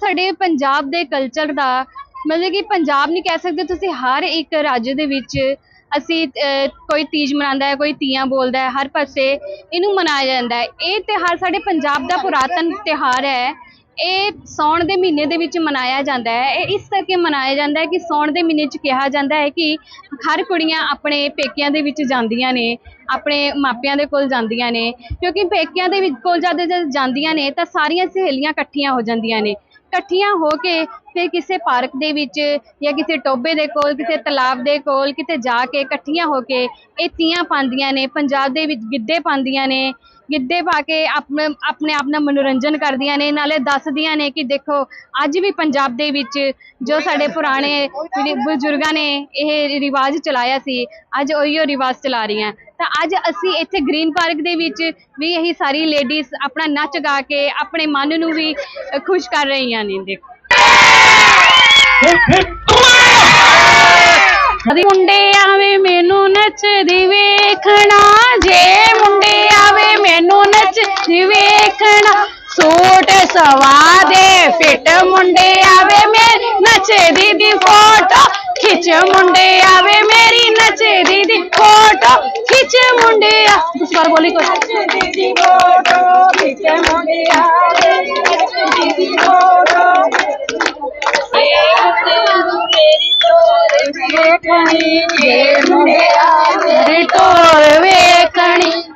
ਸਾਡੇ ਪੰਜਾਬ ਦੇ ਕਲਚਰ ਦਾ, ਮਤਲਬ ਕਿ ਪੰਜਾਬ ਨਹੀਂ ਕਹਿ ਸਕਦੇ ਤੁਸੀਂ, ਹਰ ਇੱਕ ਰਾਜ ਦੇ ਵਿੱਚ ਅਸੀਂ ਕੋਈ ਤੀਜ ਮਨਾਉਂਦਾ ਹੈ, ਕੋਈ ਤੀਆਂ ਬੋਲਦਾ ਹੈ, ਹਰ ਪਾਸੇ ਇਹਨੂੰ ਮਨਾਇਆ ਜਾਂਦਾ ਹੈ। ਇਹ ਤਿਉਹਾਰ ਸਾਡੇ ਪੰਜਾਬ ਦਾ ਪੁਰਾਤਨ ਤਿਉਹਾਰ ਹੈ। ਇਹ ਸਾਉਣ ਦੇ ਮਹੀਨੇ ਦੇ ਵਿੱਚ ਮਨਾਇਆ ਜਾਂਦਾ ਹੈ। ਇਹ ਇਸ ਕਰਕੇ ਮਨਾਇਆ ਜਾਂਦਾ ਹੈ ਕਿ ਸਾਉਣ ਦੇ ਮਹੀਨੇ 'ਚ ਕਿਹਾ ਜਾਂਦਾ ਹੈ ਕਿ ਹਰ ਕੁੜੀਆਂ ਆਪਣੇ ਪੇਕਿਆਂ ਦੇ ਵਿੱਚ ਜਾਂਦੀਆਂ ਨੇ, ਆਪਣੇ ਮਾਪਿਆਂ ਦੇ ਕੋਲ ਜਾਂਦੀਆਂ ਨੇ। ਕਿਉਂਕਿ ਪੇਕਿਆਂ ਦੇ ਵਿੱਚ ਕੋਲ ਜਦ ਜਦ ਜਾਂਦੀਆਂ ਨੇ ਤਾਂ ਸਾਰੀਆਂ ਸਹੇਲੀਆਂ ਇਕੱਠੀਆਂ ਹੋ ਜਾਂਦੀਆਂ ਨੇ। ਇਕੱਠੀਆਂ ਹੋ ਕੇ ਫਿਰ ਕਿਸੇ ਪਾਰਕ ਦੇ ਵਿੱਚ ਜਾਂ ਕਿਸੇ ਟੋਬੇ ਦੇ ਕੋਲ, ਕਿਸੇ ਤਲਾਬ ਦੇ ਕੋਲ, ਕਿਤੇ ਜਾ ਕੇ ਇਕੱਠੀਆਂ ਹੋ ਕੇ ਇਹ ਤੀਆਂ ਪਾਉਂਦੀਆਂ ਨੇ, ਪੰਜਾਬ ਦੇ ਵਿੱਚ ਗਿੱਧੇ ਪਾਉਂਦੀਆਂ ਨੇ, ਗਿੱਧੇ ਪਾ ਕੇ ਆਪਣੇ ਆਪਣੇ ਆਪ ਨਾਲ ਮਨੋਰੰਜਨ ਕਰਦੀਆਂ ਨੇ, ਨਾਲੇ ਦੱਸਦੀਆਂ ਨੇ ਕਿ ਦੇਖੋ ਅੱਜ ਵੀ ਪੰਜਾਬ ਦੇ ਵਿੱਚ ਜੋ ਸਾਡੇ ਪੁਰਾਣੇ ਬਜ਼ੁਰਗਾਂ ਨੇ ਇਹ ਰਿਵਾਜ ਚਲਾਇਆ ਸੀ, ਅੱਜ ਉਹੀਓ ਰਿਵਾਜ ਚਲਾ ਰਹੀਆਂ। ਤਾਂ ਅੱਜ ਅਸੀਂ ਇੱਥੇ ਗ੍ਰੀਨ ਪਾਰਕ ਦੇ ਵਿੱਚ ਵੀ ਇਹੀ ਸਾਰੀ ਲੇਡੀਜ਼ ਆਪਣਾ ਨੱਚ ਗਾ ਕੇ ਆਪਣੇ ਮਨ ਨੂੰ ਵੀ ਖੁਸ਼ ਕਰ ਰਹੀਆਂ ਨੇ, ਦੇਖੋ। ਮੁੰਡੇ ਆਵੇ ਮੈਨੂੰ ਨੱਚਦੀ ਵੇਖਣਾ, ਜੇ ਮੁੰਡੇ ਆਵੇ ਮੈਨੂੰ ਨੱਚਦੀ ਵੇਖਣਾ। ਸੂਟ ਸਵਾ ਦੇ, ਫਿੱਟ ਮੁੰਡੇ ਆਵੇ ਮੇਰੀ ਨੱਚਦੀ ਦੀ ਫੋਟੋ। ਖਿੱਚ ਮੁੰਡੇ ਆਵੇ ਮੇਰੀ ਨੱਚਦੀ ਦੀ ਫੋਟੋ। ਖਿੱਚ ਮੁੰਡੇ ਆ ਤੁਸੀਂ ਬਾਰ ਬੋਲੀ ਕੋਈ ਵੇਖਣੀ ਜੇ ਮੁੰਡਿਆ ਮੇਰੀ ਢੋਲ ਵੇਖਣੀ।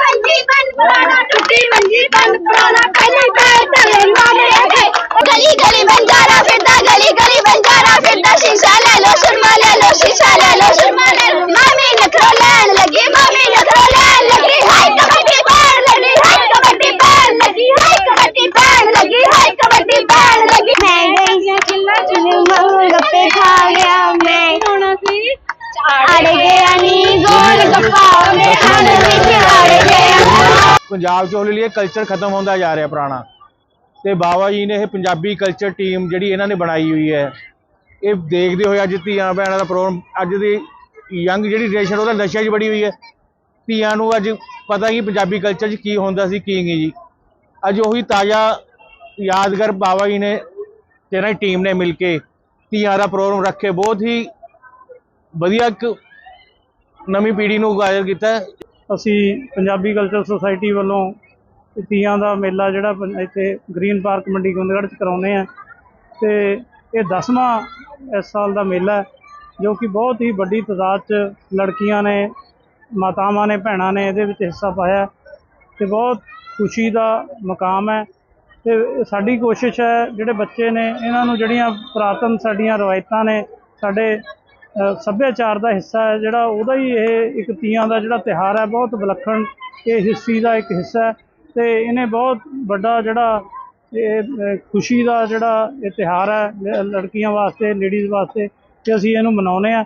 ਮੰਜੀ ਬੰਦ ਪੁਰਾਣਾ ਟੁੱਟੀ ਮੰਜੀ ਬੰਦ ਪੁਰਾਣਾ ਪਹਿਲੇ ਪੰਜਾਬ 'ਚ ਹੌਲੀ ਹੌਲੀ ਇਹ ਕਲਚਰ ਖਤਮ ਹੁੰਦਾ ਜਾ ਰਿਹਾ ਪੁਰਾਣਾ। ਤੇ ਬਾਬਾ ਜੀ ਨੇ ਇਹ ਪੰਜਾਬੀ ਕਲਚਰ ਟੀਮ ਜਿਹੜੀ ਇਹਨਾਂ ਨੇ ਬਣਾਈ ਹੋਈ ਹੈ, ਇਹ ਦੇਖਦੇ ਹੋਏ ਅੱਜ ਧੀਆਂ ਭੈਣਾਂ ਦਾ ਪ੍ਰੋਗਰਾਮ, ਅੱਜ ਦੀ ਯੰਗ ਜਿਹੜੀ ਜਨਰੇਸ਼ਨ ਉਹਦਾ ਨਸ਼ੇ 'ਚ ਬੜੀ ਹੋਈ ਹੈ। ਧੀਆਂ ਨੂੰ ਅੱਜ ਪਤਾ ਹੀ ਪੰਜਾਬੀ ਕਲਚਰ 'ਚ ਕੀ ਹੁੰਦਾ ਸੀ, ਕੀ ਨਹੀਂ ਜੀ। ਅੱਜ ਉਹੀ ਤਾਜ਼ਾ ਯਾਦਗਾਰ ਬਾਬਾ ਜੀ ਨੇ ਤੇ ਇਹਨਾਂ ਦੀ ਟੀਮ ਨੇ ਮਿਲ ਕੇ ਧੀਆਂ ਦਾ ਪ੍ਰੋਗਰਾਮ ਰੱਖੇ। ਬਹੁਤ ਹੀ ਵਧੀਆ ਇੱਕ ਨਵੀਂ ਪੀੜ੍ਹੀ ਨੂੰ ਗਾਇਰ ਕੀਤਾ। ਅਸੀਂ ਪੰਜਾਬੀ ਕਲਚਰ ਸੁਸਾਇਟੀ ਵੱਲੋਂ ਤੀਆਂ ਦਾ ਮੇਲਾ ਜਿਹੜਾ ਇੱਥੇ ਗ੍ਰੀਨ ਪਾਰਕ ਮੰਡੀ ਗੋਬਿੰਦਗੜ੍ਹ ਚ ਕਰਾਉਂਦੇ ਆ ਤੇ ਇਹ 10ਵਾਂ ਇਸ ਸਾਲ ਦਾ ਮੇਲਾ ਹੈ, ਜੋ ਕਿ ਬਹੁਤ ਹੀ ਵੱਡੀ ਤਾਦਾਦ ਚ ਲੜਕੀਆਂ ਨੇ, ਮਾਤਾਵਾਂ ਨੇ, ਭੈਣਾਂ ਨੇ ਇਹਦੇ ਵਿੱਚ ਹਿੱਸਾ ਪਾਇਆ ਤੇ ਬਹੁਤ ਖੁਸ਼ੀ ਦਾ ਮਕਾਮ ਹੈ। ਤੇ ਸਾਡੀ ਕੋਸ਼ਿਸ਼ ਹੈ, ਜਿਹੜੇ ਬੱਚੇ ਨੇ, ਇਹਨਾਂ ਨੂੰ ਜਿਹੜੀਆਂ ਪੁਰਾਤਨ ਸਾਡੀਆਂ ਰਵਾਇਤਾਂ ਨੇ, ਸਾਡੇ ਸੱਭਿਆਚਾਰ ਦਾ ਹਿੱਸਾ ਹੈ ਜਿਹੜਾ ਉਹਦਾ ਹੀ ਇਹ ਇੱਕ ਤੀਆਂ ਦਾ ਜਿਹੜਾ ਤਿਹਾਰ ਹੈ, ਬਹੁਤ ਵਿਲੱਖਣ ਇਹ ਹਿੱਸੀ ਦਾ ਇੱਕ ਹਿੱਸਾ ਹੈ ਤੇ ਇਹਨੇ ਬਹੁਤ ਵੱਡਾ ਜਿਹੜਾ ਇਹ ਖੁਸ਼ੀ ਦਾ ਜਿਹੜਾ ਇਹ ਤਿਹਾਰ ਹੈ ਲੜਕੀਆਂ ਵਾਸਤੇ ਲੇਡੀਜ਼ ਵਾਸਤੇ ਤੇ ਅਸੀਂ ਇਹਨੂੰ ਮਨਾਉਨੇ ਆ